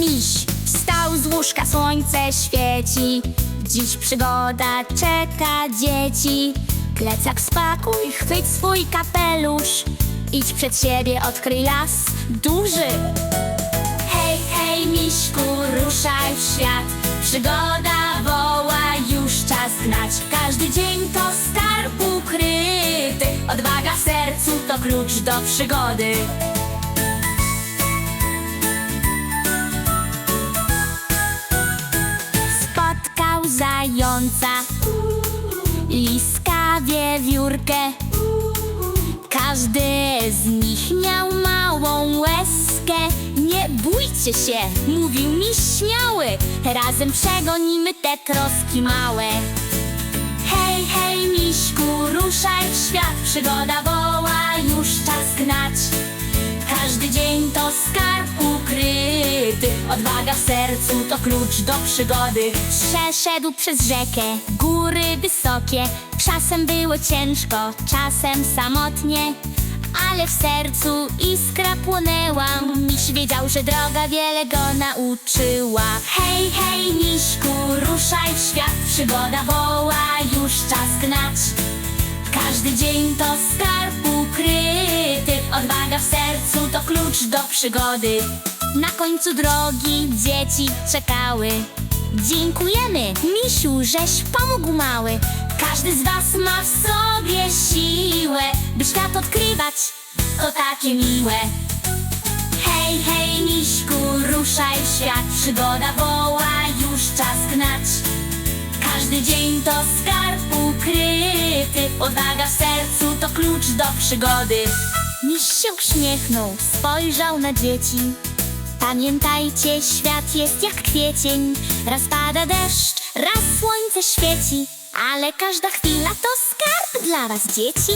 Miś wstał z łóżka, słońce świeci. Dziś przygoda czeka dzieci. Plecak spakuj, chwyć swój kapelusz. Idź przed siebie, odkryj las duży. Hej, hej, miśku, ruszaj w świat. Przygoda woła, już czas gnać. Każdy dzień to skarb ukryty. Odwaga w sercu to klucz do przygody. Zająca, liska wiewiórkę. Każdy z nich miał małą łezkę. Nie bójcie się, mówił mi śmiały. Razem przegonimy te troski małe. Hej, hej, miśku, ruszaj w świat. Przygoda woła, już czas gnać. Odwaga w sercu to klucz do przygody. Przeszedł przez rzekę, góry wysokie. Czasem było ciężko, czasem samotnie. Ale w sercu iskra płonęła. Miś wiedział, że droga wiele go nauczyła. Hej, hej, miśku, ruszaj w świat. Przygoda woła, już czas gnać. Każdy dzień to skarb ukryty Odwaga w sercu klucz do przygody. Na końcu drogi dzieci czekały. Dziękujemy, misiu, żeś pomógł mały. Każdy z was ma w sobie siłę By świat odkrywać, to takie miłe. Hej, hej, miśku, ruszaj w świat. Przygoda woła, już czas gnać. Każdy dzień to skarb ukryty. Odwaga w sercu to klucz do przygody Miś się uśmiechnął, spojrzał na dzieci. Pamiętajcie, świat jest jak kwiecień. Raz pada deszcz, raz słońce świeci Ale każda chwila to skarb dla was, dzieci